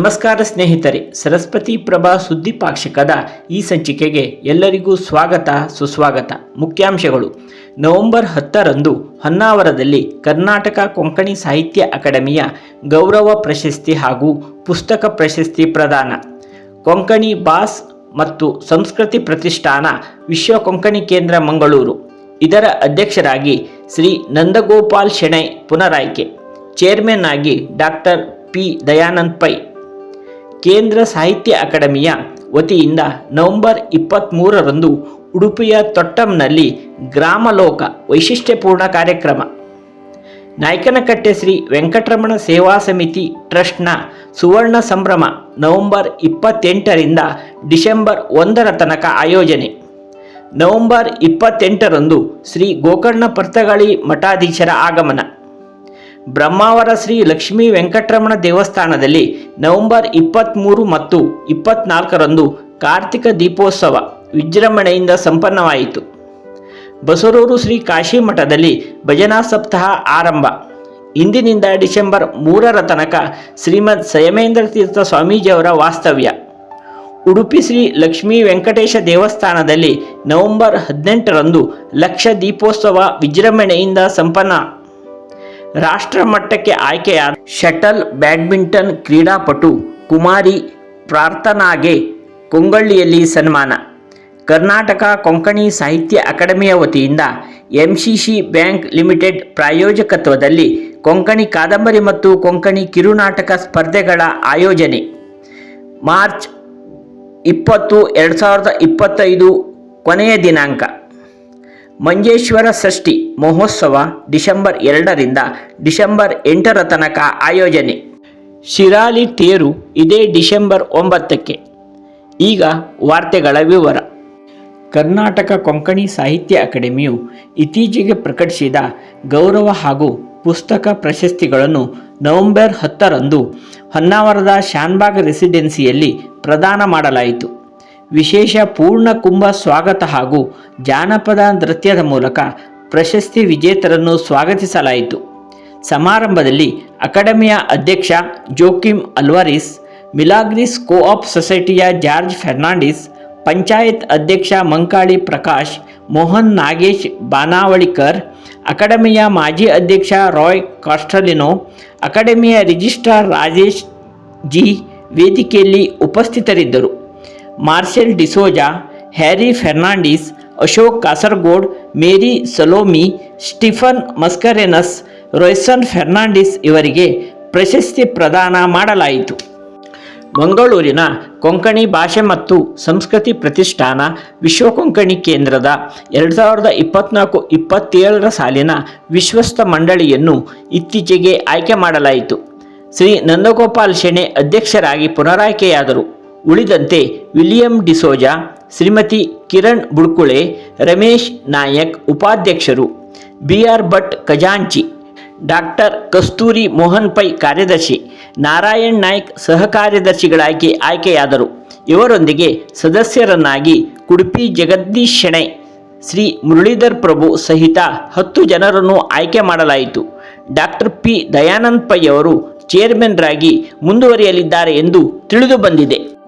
ನಮಸ್ಕಾರ ಸ್ನೇಹಿತರೆ, ಸರಸ್ವತಿ ಪ್ರಭಾ ಸುದ್ದಿ ಪಾಕ್ಷಿಕದ ಈ ಸಂಚಿಕೆಗೆ ಎಲ್ಲರಿಗೂ ಸ್ವಾಗತ, ಸುಸ್ವಾಗತ. ಮುಖ್ಯಾಂಶಗಳು. ನವೆಂಬರ್ ಹತ್ತರಂದು ಹೊನ್ನಾವರದಲ್ಲಿ ಕರ್ನಾಟಕ ಕೊಂಕಣಿ ಸಾಹಿತ್ಯ ಅಕಾಡೆಮಿಯ ಗೌರವ ಪ್ರಶಸ್ತಿ ಹಾಗೂ ಪುಸ್ತಕ ಪ್ರಶಸ್ತಿ ಪ್ರದಾನ. ಕೊಂಕಣಿ ಬಾಸ್ ಮತ್ತು ಸಂಸ್ಕೃತಿ ಪ್ರತಿಷ್ಠಾನ ವಿಶ್ವ ಕೊಂಕಣಿ ಕೇಂದ್ರ ಮಂಗಳೂರು. ಇದರ ಅಧ್ಯಕ್ಷರಾಗಿ ಶ್ರೀ ನಂದಗೋಪಾಲ್ ಶೆಣೈ ಪುನರಾಯ್ಕೆ. ಚೇರ್ಮನ್ ಆಗಿ ಡಾಕ್ಟರ್ ಪಿ ದಯಾನಂದ್ ಪೈ. ಕೇಂದ್ರ ಸಾಹಿತ್ಯ ಅಕಾಡೆಮಿಯ ವತಿಯಿಂದ ನವೆಂಬರ್ ಇಪ್ಪತ್ತ್ಮೂರರಂದು ಉಡುಪಿಯ ತೊಟ್ಟಂನಲ್ಲಿ ಗ್ರಾಮಲೋಕ ವೈಶಿಷ್ಟ್ಯಪೂರ್ಣ ಕಾರ್ಯಕ್ರಮ. ನಾಯ್ಕನಕಟ್ಟೆ ಶ್ರೀ ವೆಂಕಟರಮಣ ಸೇವಾ ಸಮಿತಿ ಟ್ರಸ್ಟ್ನ ಸುವರ್ಣ ಸಂಭ್ರಮ ನವೆಂಬರ್ ಇಪ್ಪತ್ತೆಂಟರಿಂದ ಡಿಸೆಂಬರ್ ಒಂದರ ತನಕ ಆಯೋಜನೆ. ನವೆಂಬರ್ ಇಪ್ಪತ್ತೆಂಟರಂದು ಶ್ರೀ ಗೋಕರ್ಣ ಪರ್ತಗಳಿ ಮಠಾಧೀಶರ ಆಗಮನ. ಬ್ರಹ್ಮಾವರ ಶ್ರೀ ಲಕ್ಷ್ಮೀ ವೆಂಕಟರಮಣ ದೇವಸ್ಥಾನದಲ್ಲಿ ನವೆಂಬರ್ ಇಪ್ಪತ್ತ್ಮೂರು ಮತ್ತು ಇಪ್ಪತ್ನಾಲ್ಕರಂದು ಕಾರ್ತಿಕ ದೀಪೋತ್ಸವ ವಿಜೃಂಭಣೆಯಿಂದ ಸಂಪನ್ನವಾಯಿತು. ಬಸರೂರು ಶ್ರೀ ಕಾಶಿ ಮಠದಲ್ಲಿ ಭಜನಾ ಸಪ್ತಾಹ ಆರಂಭ. ಇಂದಿನಿಂದ ಡಿಸೆಂಬರ್ ಮೂರರ ತನಕ ಶ್ರೀಮದ್ ಸಯಮೇಂದ್ರ ತೀರ್ಥ ಸ್ವಾಮೀಜಿಯವರ ವಾಸ್ತವ್ಯ. ಉಡುಪಿ ಶ್ರೀ ಲಕ್ಷ್ಮೀ ವೆಂಕಟೇಶ ದೇವಸ್ಥಾನದಲ್ಲಿ ನವೆಂಬರ್ ಹದಿನೆಂಟರಂದು ಲಕ್ಷ ದೀಪೋತ್ಸವ ವಿಜೃಂಭಣೆಯಿಂದ ಸಂಪನ್ನ ರಾಷ್ಟ್ರ ಮಟ್ಟಕ್ಕೆ ಆಯ್ಕೆಯಾದ ಶಟಲ್ ಬ್ಯಾಡ್ಮಿಂಟನ್ ಕ್ರೀಡಾಪಟು ಕುಮಾರಿ ಪ್ರಾರ್ಥನಾಗೆ ಕೊಂಗಳ್ಳಿಯಲ್ಲಿ ಸನ್ಮಾನ. ಕರ್ನಾಟಕ ಕೊಂಕಣಿ ಸಾಹಿತ್ಯ ಅಕಾಡೆಮಿಯ ವತಿಯಿಂದ ಎಂಸಿಸಿ ಬ್ಯಾಂಕ್ ಲಿಮಿಟೆಡ್ ಪ್ರಾಯೋಜಕತ್ವದಲ್ಲಿ ಕೊಂಕಣಿ ಕಾದಂಬರಿ ಮತ್ತು ಕೊಂಕಣಿ ಕಿರುನಾಟಕ ಸ್ಪರ್ಧೆಗಳ ಆಯೋಜನೆ. ಮಾರ್ಚ್ ಇಪ್ಪತ್ತು, ಎರಡು ಸಾವಿರದ ಇಪ್ಪತ್ತೈದು ಕೊನೆಯ ದಿನಾಂಕ. ಮಂಜೇಶ್ವರ ಷಷ್ಠಿ ಮಹೋತ್ಸವ ಡಿಸೆಂಬರ್ ಎರಡರಿಂದ ಡಿಸೆಂಬರ್ ಎಂಟರ ತನಕ ಆಯೋಜನೆ. ಶಿರಾಲಿ ತೇರು ಇದೇ ಡಿಸೆಂಬರ್ ಒಂಬತ್ತಕ್ಕೆ. ಈಗ ವಾರ್ತೆಗಳ ವಿವರ. ಕರ್ನಾಟಕ ಕೊಂಕಣಿ ಸಾಹಿತ್ಯ ಅಕಾಡೆಮಿಯು ಇತ್ತೀಚೆಗೆ ಪ್ರಕಟಿಸಿದ ಗೌರವ ಹಾಗೂ ಪುಸ್ತಕ ಪ್ರಶಸ್ತಿಗಳನ್ನು ನವೆಂಬರ್ ಹತ್ತರಂದು ಹೊನ್ನಾವರದ ಶಾನ್ಬಾಗ್ ರೆಸಿಡೆನ್ಸಿಯಲ್ಲಿ ಪ್ರದಾನ ಮಾಡಲಾಯಿತು. ವಿಶೇಷ ಪೂರ್ಣ ಕುಂಭ ಸ್ವಾಗತ ಹಾಗೂ ಜಾನಪದ ನೃತ್ಯದ ಮೂಲಕ ಪ್ರಶಸ್ತಿ ವಿಜೇತರನ್ನು ಸ್ವಾಗತಿಸಲಾಯಿತು. ಸಮಾರಂಭದಲ್ಲಿ ಅಕಾಡೆಮಿಯ ಅಧ್ಯಕ್ಷ ಜೋಕಿಮ್ ಅಲ್ವಾರಿಸ್, ಮಿಲಾಗ್ರಿಸ್ ಕೋಆಪ್ ಸೊಸೈಟಿಯ ಜಾರ್ಜ್ ಫೆರ್ನಾಂಡಿಸ್, ಪಂಚಾಯತ್ ಅಧ್ಯಕ್ಷ ಮಂಕಾಳಿ ಪ್ರಕಾಶ್, ಮೋಹನ್ ನಾಗೇಶ್ ಬಾನಾವಳಿಕರ್, ಅಕಾಡೆಮಿಯ ಮಾಜಿ ಅಧ್ಯಕ್ಷ ರಾಯ್ ಕಾಸ್ಟಲಿನೋ, ಅಕಾಡೆಮಿಯ ರಿಜಿಸ್ಟ್ರಾರ್ ರಾಜೇಶ್ ಜಿ ವೇದಿಕೆಯಲ್ಲಿ ಉಪಸ್ಥಿತರಿದ್ದರು. Marshal D'Souza Harry Fernandes, Ashok Kasaragod, Mary Salomi, Stephen Mascarenhas, Royson Fernandes ಇವರಿಗೆ ಪ್ರಶಸ್ತಿ ಪ್ರದಾನ ಮಾಡಲಾಯಿತು. ಮಂಗಳೂರಿನ ಕೊಂಕಣಿ ಭಾಷೆ ಮತ್ತು ಸಂಸ್ಕೃತಿ ಪ್ರತಿಷ್ಠಾನ ವಿಶ್ವ ಕೊಂಕಣಿ ಕೇಂದ್ರದ ಎರಡು ಸಾವಿರದ ಇಪ್ಪತ್ನಾಲ್ಕು ಇಪ್ಪತ್ತೇಳರ ಸಾಲಿನ ವಿಶ್ವಸ್ತ ಮಂಡಳಿಯನ್ನು ಇತ್ತೀಚೆಗೆ ಆಯ್ಕೆ ಮಾಡಲಾಯಿತು. ಶ್ರೀ ನಂದಗೋಪಾಲ್ ಶೆಣೆ ಅಧ್ಯಕ್ಷರಾಗಿ ಪುನರಾಯ್ಕೆಯಾದರು. ಉಳಿದಂತೆ ವಿಲಿಯಂ ಡಿಸೋಜಾ, ಶ್ರೀಮತಿ ಕಿರಣ್ ಬುಡ್ಕುಳೆ, ರಮೇಶ್ ನಾಯಕ್ ಉಪಾಧ್ಯಕ್ಷರು, ಬಿ ಆರ್ ಭಟ್ ಖಜಾಂಚಿ, ಡಾಕ್ಟರ್ ಕಸ್ತೂರಿ ಮೋಹನ್ ಪೈ ಕಾರ್ಯದರ್ಶಿ, ನಾರಾಯಣ್ ನಾಯ್ಕ್ ಸಹಕಾರ್ಯದರ್ಶಿಗಳಾಗಿ ಆಯ್ಕೆಯಾದರು. ಇವರೊಂದಿಗೆ ಸದಸ್ಯರನ್ನಾಗಿ ಕುಡುಪಿ ಜಗದೀಶ್ ಶೆಣೈ, ಶ್ರೀ ಮುರಳೀಧರ್ ಪ್ರಭು ಸಹಿತ ಹತ್ತು ಜನರನ್ನು ಆಯ್ಕೆ ಮಾಡಲಾಯಿತು. ಡಾಕ್ಟರ್ ಪಿ ದಯಾನಂದ್ ಪೈ ಅವರು ಚೇರ್ಮನ್ರಾಗಿ ಮುಂದುವರಿಯಲಿದ್ದಾರೆ ಎಂದು ತಿಳಿದು ಬಂದಿದೆ.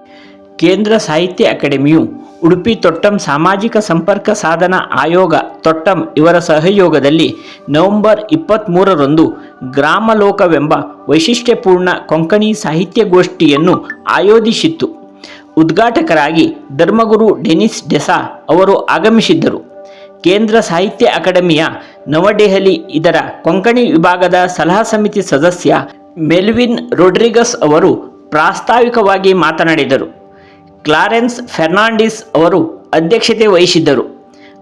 ಕೇಂದ್ರ ಸಾಹಿತ್ಯ ಅಕಾಡೆಮಿಯು ಉಡುಪಿ ತೊಟ್ಟಂ ಸಾಮಾಜಿಕ ಸಂಪರ್ಕ ಸಾಧನ ಆಯೋಗ ತೊಟ್ಟಂ ಇವರ ಸಹಯೋಗದಲ್ಲಿ ನವೆಂಬರ್ ಇಪ್ಪತ್ತ್ಮೂರರಂದು ಗ್ರಾಮಲೋಕವೆಂಬ ವೈಶಿಷ್ಟ್ಯಪೂರ್ಣ ಕೊಂಕಣಿ ಸಾಹಿತ್ಯಗೋಷ್ಠಿಯನ್ನು ಆಯೋಜಿಸಿತ್ತು. ಉದ್ಘಾಟಕರಾಗಿ ಧರ್ಮಗುರು ಡೆನಿಸ್ ಡೆಸಾ ಅವರು ಆಗಮಿಸಿದ್ದರು. ಕೇಂದ್ರ ಸಾಹಿತ್ಯ ಅಕಾಡೆಮಿಯ ನವದೆಹಲಿ ಇದರ ಕೊಂಕಣಿ ವಿಭಾಗದ ಸಲಹಾ ಸಮಿತಿ ಸದಸ್ಯ ಮೆಲ್ವಿನ್ ರೊಡ್ರಿಗಸ್ ಅವರು ಪ್ರಾಸ್ತಾವಿಕವಾಗಿ ಮಾತನಾಡಿದರು. ಕ್ಲಾರೆನ್ಸ್ ಫೆರ್ನಾಂಡಿಸ್ ಅವರು ಅಧ್ಯಕ್ಷತೆ ವಹಿಸಿದ್ದರು.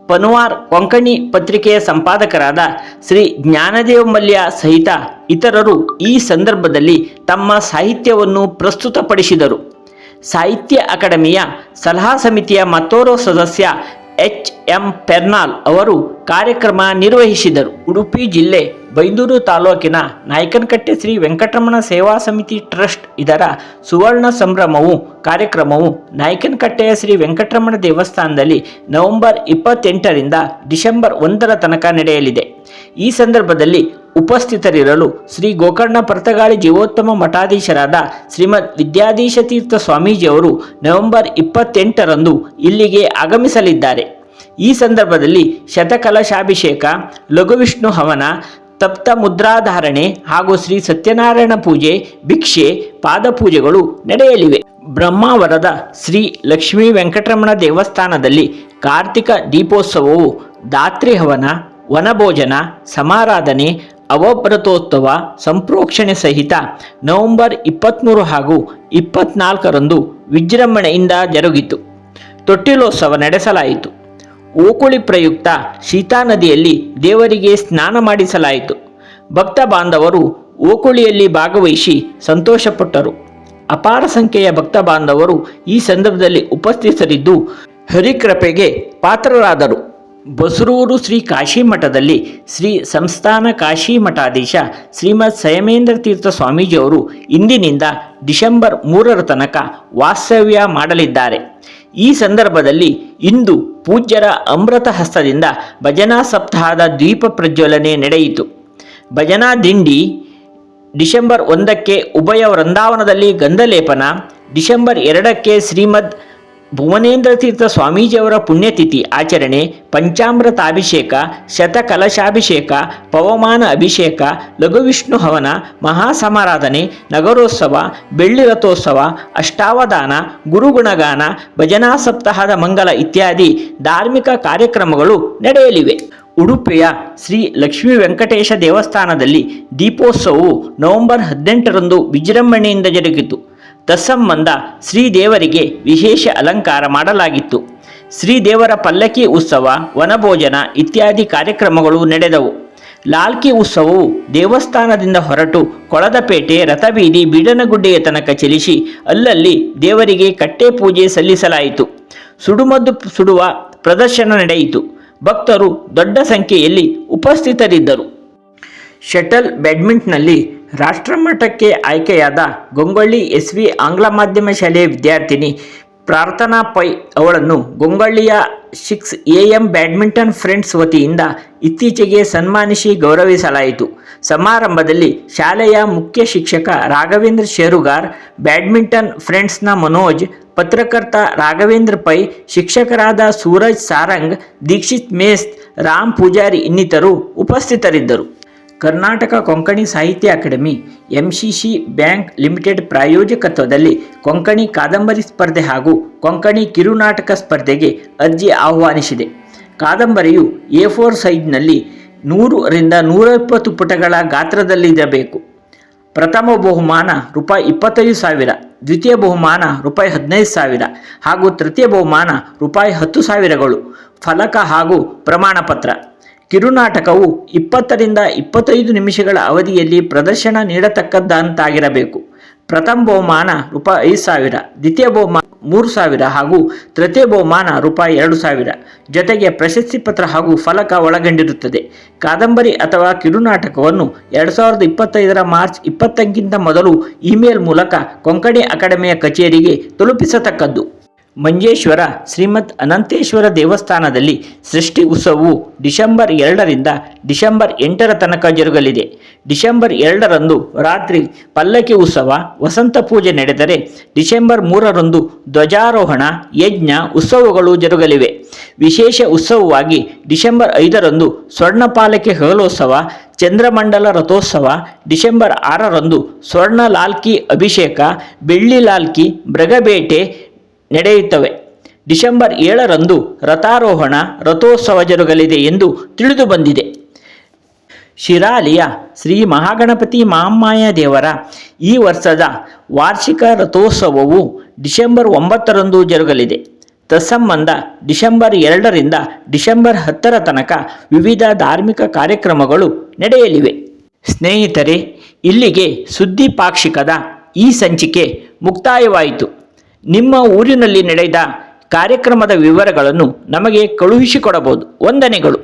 ಪನುವಾರ್ ಕೊಂಕಣಿ ಪತ್ರಿಕೆಯ ಸಂಪಾದಕರಾದ ಶ್ರೀ ಜ್ಞಾನದೇವ ಮಲ್ಯ ಸಹಿತ ಇತರರು ಈ ಸಂದರ್ಭದಲ್ಲಿ ತಮ್ಮ ಸಾಹಿತ್ಯವನ್ನು ಪ್ರಸ್ತುತಪಡಿಸಿದರು. ಸಾಹಿತ್ಯ ಅಕಾಡೆಮಿಯ ಸಲಹಾ ಸಮಿತಿಯ ಮತ್ತೋರ್ವ ಸದಸ್ಯ ಎಚ್ ಎಂ ಪೆರ್ನಾಲ್ ಅವರು ಕಾರ್ಯಕ್ರಮ ನಿರ್ವಹಿಸಿದರು. ಉಡುಪಿ ಜಿಲ್ಲೆ ಬೈಂದೂರು ತಾಲೂಕಿನ ನಾಯಕನಕಟ್ಟೆ ಶ್ರೀ ವೆಂಕಟರಮಣ ಸೇವಾ ಸಮಿತಿ ಟ್ರಸ್ಟ್ ಇದರ ಸುವರ್ಣ ಸಂಭ್ರಮವು ಕಾರ್ಯಕ್ರಮವು ನಾಯಕನಕಟ್ಟೆಯ ಶ್ರೀ ವೆಂಕಟರಮಣ ದೇವಸ್ಥಾನದಲ್ಲಿ ನವೆಂಬರ್ ಇಪ್ಪತ್ತೆಂಟರಿಂದ ಡಿಸೆಂಬರ್ ಒಂದರ ತನಕ ನಡೆಯಲಿದೆ. ಈ ಸಂದರ್ಭದಲ್ಲಿ ಉಪಸ್ಥಿತರಿರಲು ಶ್ರೀ ಗೋಕರ್ಣ ಪರ್ತಗಾಳಿ ಜೀವೋತ್ತಮ ಮಠಾಧೀಶರಾದ ಶ್ರೀಮದ್ ವಿದ್ಯಾಧೀಶ ತೀರ್ಥ ಸ್ವಾಮೀಜಿಯವರು ನವೆಂಬರ್ ಇಪ್ಪತ್ತೆಂಟರಂದು ಇಲ್ಲಿಗೆ ಆಗಮಿಸಲಿದ್ದಾರೆ. ಈ ಸಂದರ್ಭದಲ್ಲಿ ಶತಕಲಶಾಭಿಷೇಕ, ಲಘುವಿಷ್ಣು ಹವನ, ತಪ್ತ ಮುದ್ರಾಧಾರಣೆ ಹಾಗೂ ಶ್ರೀ ಸತ್ಯನಾರಾಯಣ ಪೂಜೆ, ಭಿಕ್ಷೆ ಪಾದಪೂಜೆಗಳು ನಡೆಯಲಿವೆ. ಬ್ರಹ್ಮಾವರದ ಶ್ರೀ ಲಕ್ಷ್ಮೀ ವೆಂಕಟರಮಣ ದೇವಸ್ಥಾನದಲ್ಲಿ ಕಾರ್ತಿಕ ದೀಪೋತ್ಸವವು ದಾತ್ರಿ ಹವನ, ವನಭೋಜನ, ಸಮಾರಾಧನೆ ಅವಭೃತೋತ್ಸವ ಸಂಪ್ರೋಕ್ಷಣೆ ಸಹಿತ ನವೆಂಬರ್ ಇಪ್ಪತ್ತ್ಮೂರು ಹಾಗೂ ಇಪ್ಪತ್ನಾಲ್ಕರಂದು ವಿಜೃಂಭಣೆಯಿಂದ ಜರುಗಿತು. ತೊಟ್ಟಿಲೋತ್ಸವ ನಡೆಸಲಾಯಿತು. ಓಕುಳಿ ಪ್ರಯುಕ್ತ ಸೀತಾ ನದಿಯಲ್ಲಿ ದೇವರಿಗೆ ಸ್ನಾನ ಮಾಡಿಸಲಾಯಿತು. ಭಕ್ತ ಬಾಂಧವರು ಓಕುಳಿಯಲ್ಲಿ ಭಾಗವಹಿಸಿ ಸಂತೋಷಪಟ್ಟರು. ಅಪಾರ ಸಂಖ್ಯೆಯ ಭಕ್ತ ಬಾಂಧವರು ಈ ಸಂದರ್ಭದಲ್ಲಿ ಉಪಸ್ಥಿತರಿದ್ದು ಹರಿಕೃಪೆಗೆ ಪಾತ್ರರಾದರು. ಬಸರೂರು ಶ್ರೀ ಕಾಶಿ ಮಠದಲ್ಲಿ ಶ್ರೀ ಸಂಸ್ಥಾನ ಕಾಶಿ ಮಠಾಧೀಶ ಶ್ರೀಮದ್ ಸಯಮೇಂದ್ರ ತೀರ್ಥ ಸ್ವಾಮೀಜಿಯವರು ಇಂದಿನಿಂದ ಡಿಸೆಂಬರ್ ಮೂರರ ತನಕ ವಾಸ್ತವ್ಯ ಮಾಡಲಿದ್ದಾರೆ. ಈ ಸಂದರ್ಭದಲ್ಲಿ ಇಂದು ಪೂಜ್ಯರ ಅಮೃತ ಹಸ್ತದಿಂದ ಭಜನಾ ಸಪ್ತಾಹದ ದ್ವೀಪ ಪ್ರಜ್ವಲನೆ ನಡೆಯಿತು. ಭಜನಾ ದಿಂಡಿ ಡಿಸೆಂಬರ್ ಒಂದಕ್ಕೆ ಉಭಯ ವೃಂದಾವನದಲ್ಲಿ ಗಂಧಲೇಪನ, ಡಿಸೆಂಬರ್ ಎರಡಕ್ಕೆ ಶ್ರೀಮದ್ ಭುವನೇಂದ್ರ ತೀರ್ಥ ಸ್ವಾಮೀಜಿಯವರ ಪುಣ್ಯತಿಥಿ ಆಚರಣೆ, ಪಂಚಾಮೃತಾಭಿಷೇಕ, ಶತಕಲಶಾಭಿಷೇಕ, ಪವಮಾನ ಅಭಿಷೇಕ, ಲಘುವಿಷ್ಣು ಹವನ, ಮಹಾಸಮಾರಾಧನೆ, ನಗರೋತ್ಸವ, ಬೆಳ್ಳಿ ರಥೋತ್ಸವ, ಅಷ್ಟಾವಧಾನ, ಗುರುಗುಣಗಾನ, ಭಜನಾ ಸಪ್ತಾಹದ ಮಂಗಲ ಇತ್ಯಾದಿ ಧಾರ್ಮಿಕ ಕಾರ್ಯಕ್ರಮಗಳು ನಡೆಯಲಿವೆ. ಉಡುಪಿಯ ಶ್ರೀ ಲಕ್ಷ್ಮೀ ವೆಂಕಟೇಶ ದೇವಸ್ಥಾನದಲ್ಲಿ ದೀಪೋತ್ಸವವು ನವೆಂಬರ್ ಹದಿನೆಂಟರಂದು ವಿಜೃಂಭಣೆಯಿಂದ ಜರುಗಿತು. ತತ್ಸಂಬಂಧ ಶ್ರೀದೇವರಿಗೆ ವಿಶೇಷ ಅಲಂಕಾರ ಮಾಡಲಾಗಿತ್ತು. ಶ್ರೀದೇವರ ಪಲ್ಲಕ್ಕಿ ಉತ್ಸವ, ವನಭೋಜನ ಇತ್ಯಾದಿ ಕಾರ್ಯಕ್ರಮಗಳು ನಡೆದವು. ಲಾಲ್ಕಿ ಉತ್ಸವವು ದೇವಸ್ಥಾನದಿಂದ ಹೊರಟು ಕೊಳದಪೇಟೆ, ರಥಬೀದಿ, ಬೀಡನಗುಡ್ಡೆಯ ತನಕ ಚಲಿಸಿ ಅಲ್ಲಲ್ಲಿ ದೇವರಿಗೆ ಕಟ್ಟೆ ಪೂಜೆ ಸಲ್ಲಿಸಲಾಯಿತು. ಸುಡುಮದ್ದು ಸುಡುವ ಪ್ರದರ್ಶನ ನಡೆಯಿತು. ಭಕ್ತರು ದೊಡ್ಡ ಸಂಖ್ಯೆಯಲ್ಲಿ ಉಪಸ್ಥಿತರಿದ್ದರು. ಶಟಲ್ ಬ್ಯಾಡ್ಮಿಂಟನ್ನಲ್ಲಿ ರಾಷ್ಟ್ರಮಟ್ಟಕ್ಕೆ ಆಯ್ಕೆಯಾದ ಗೊಂಗೊಳ್ಳಿ ಎಸ್ ವಿ ಆಂಗ್ಲ ಮಾಧ್ಯಮ ಶಾಲೆಯ ವಿದ್ಯಾರ್ಥಿನಿ ಪ್ರಾರ್ಥನಾ ಪೈ ಅವಳನ್ನು ಗೊಂಗೊಳ್ಳಿಯ six A M badminton friends ವತಿಯಿಂದ ಇತ್ತೀಚೆಗೆ ಸನ್ಮಾನಿಸಿ ಗೌರವಿಸಲಾಯಿತು. ಸಮಾರಂಭದಲ್ಲಿ ಶಾಲೆಯ ಮುಖ್ಯ ಶಿಕ್ಷಕ ರಾಘವೇಂದ್ರ ಶೇರುಗಾರ್, ಬ್ಯಾಡ್ಮಿಂಟನ್ ಫ್ರೆಂಡ್ಸ್ನ ಮನೋಜ್, ಪತ್ರಕರ್ತ ರಾಘವೇಂದ್ರ ಪೈ, ಶಿಕ್ಷಕರಾದ ಸೂರಜ್ ಸಾರಂಗ್, ದೀಕ್ಷಿತ್ ಮೇಸ್ ರಾಮ್ ಪೂಜಾರಿ ಇನ್ನಿತರು ಉಪಸ್ಥಿತರಿದ್ದರು. ಕರ್ನಾಟಕ ಕೊಂಕಣಿ ಸಾಹಿತ್ಯ ಅಕಾಡೆಮಿ ಎಂಸಿಸಿ ಬ್ಯಾಂಕ್ ಲಿಮಿಟೆಡ್ ಪ್ರಾಯೋಜಕತ್ವದಲ್ಲಿ ಕೊಂಕಣಿ ಕಾದಂಬರಿ ಸ್ಪರ್ಧೆ ಹಾಗೂ ಕೊಂಕಣಿ ಕಿರುನಾಟಕ ಸ್ಪರ್ಧೆಗೆ ಅರ್ಜಿ ಆಹ್ವಾನಿಸಿದೆ. ಕಾದಂಬರಿಯು ಎ ಫೋರ್ ಸೈಜ್ನಲ್ಲಿ ನೂರರಿಂದ ನೂರ ಇಪ್ಪತ್ತು ಪುಟಗಳ ಗಾತ್ರದಲ್ಲಿರಬೇಕು. ಪ್ರಥಮ ಬಹುಮಾನ ರೂಪಾಯಿ ಇಪ್ಪತ್ತೈದು ಸಾವಿರ, ದ್ವಿತೀಯ ಬಹುಮಾನ ರೂಪಾಯಿ ಹದಿನೈದು ಸಾವಿರ ಹಾಗೂ ತೃತೀಯ ಬಹುಮಾನ ರೂಪಾಯಿ ಹತ್ತು ಸಾವಿರಗಳು, ಫಲಕ ಹಾಗೂ ಪ್ರಮಾಣಪತ್ರ. ಕಿರುನಾಟಕವು ಇಪ್ಪತ್ತರಿಂದ ಇಪ್ಪತ್ತೈದು ನಿಮಿಷಗಳ ಅವಧಿಯಲ್ಲಿ ಪ್ರದರ್ಶನ ನೀಡತಕ್ಕದ್ದಂತಾಗಿರಬೇಕು ಪ್ರಥಮ ಬಹುಮಾನ ರೂಪಾಯಿ ಐದು ಸಾವಿರ, ದ್ವಿತೀಯ ಬಹುಮಾನ ಮೂರು ಸಾವಿರ ಹಾಗೂ ತೃತೀಯ ಬಹುಮಾನ ರೂಪಾಯಿ ಎರಡು ಸಾವಿರ. ಜೊತೆಗೆ ಪ್ರಶಸ್ತಿ ಪತ್ರ ಹಾಗೂ ಫಲಕ ಒಳಗೊಂಡಿರುತ್ತದೆ. ಕಾದಂಬರಿ ಅಥವಾ ಕಿರುನಾಟಕವನ್ನು ಎರಡು ಸಾವಿರದ ಇಪ್ಪತ್ತೈದರ ಮಾರ್ಚ್ ಇಪ್ಪತ್ತಕ್ಕಿಂತ ಮೊದಲು ಇಮೇಲ್ ಮೂಲಕ ಕೊಂಕಣಿ ಅಕಾಡೆಮಿಯ ಕಚೇರಿಗೆ ತಲುಪಿಸತಕ್ಕದ್ದು. ಮಂಜೇಶ್ವರ ಶ್ರೀಮತ್ ಅನಂತೇಶ್ವರ ದೇವಸ್ಥಾನದಲ್ಲಿ ಸೃಷ್ಟಿ ಉತ್ಸವವು ಡಿಸೆಂಬರ್ ಎರಡರಿಂದ ಡಿಸೆಂಬರ್ ಎಂಟರ ತನಕ ಜರುಗಲಿದೆ. ಡಿಸೆಂಬರ್ ಎರಡರಂದು ರಾತ್ರಿ ಪಲ್ಲಕ್ಕಿ ಉತ್ಸವ ವಸಂತ ಪೂಜೆ ನಡೆದರೆ ಡಿಸೆಂಬರ್ ಮೂರರಂದು ಧ್ವಜಾರೋಹಣ, ಯಜ್ಞ, ಉತ್ಸವಗಳು ಜರುಗಲಿವೆ. ವಿಶೇಷ ಉತ್ಸವವಾಗಿ ಡಿಸೆಂಬರ್ ಐದರಂದು ಸ್ವರ್ಣ ಪಾಲಕಿ ಹಗಲೋತ್ಸವ, ಚಂದ್ರಮಂಡಲ ರಥೋತ್ಸವ, ಡಿಸೆಂಬರ್ ಆರರಂದು ಸ್ವರ್ಣ ಲಾಲ್ಕಿ ಅಭಿಷೇಕ ಬೆಳ್ಳಿ ಲಾಲ್ಕಿ ಮೃಗಬೇಟೆ ನಡೆಯುತ್ತವೆ. ಡಿಸೆಂಬರ್ ಏಳರಂದು ರಥಾರೋಹಣ ರಥೋತ್ಸವ ಜರುಗಲಿದೆ ಎಂದು ತಿಳಿದು ಬಂದಿದೆ. ಶಿರಾಲಿಯ ಶ್ರೀ ಮಹಾಗಣಪತಿ ಮಹಾಮಾಯ ದೇವರ ಈ ವರ್ಷದ ವಾರ್ಷಿಕ ರಥೋತ್ಸವವು ಡಿಸೆಂಬರ್ ಒಂಬತ್ತರಂದು ಜರುಗಲಿದೆ. ತತ್ಸಂಬಂಧ ಡಿಸೆಂಬರ್ ಎರಡರಿಂದ ಡಿಸೆಂಬರ್ ಹತ್ತರ ತನಕ ವಿವಿಧ ಧಾರ್ಮಿಕ ಕಾರ್ಯಕ್ರಮಗಳು ನಡೆಯಲಿವೆ. ಸ್ನೇಹಿತರೆ, ಇಲ್ಲಿಗೆ ಸುದ್ದಿ ಪಾಕ್ಷಿಕದ ಈ ಸಂಚಿಕೆ ಮುಕ್ತಾಯವಾಯಿತು. ನಿಮ್ಮ ಊರಿನಲ್ಲಿ ನಡೆದ ಕಾರ್ಯಕ್ರಮದ ವಿವರಗಳನ್ನು ನಮಗೆ ಕಳುಹಿಸಿಕೊಡಬಹುದು. ವಂದನೆಗಳು.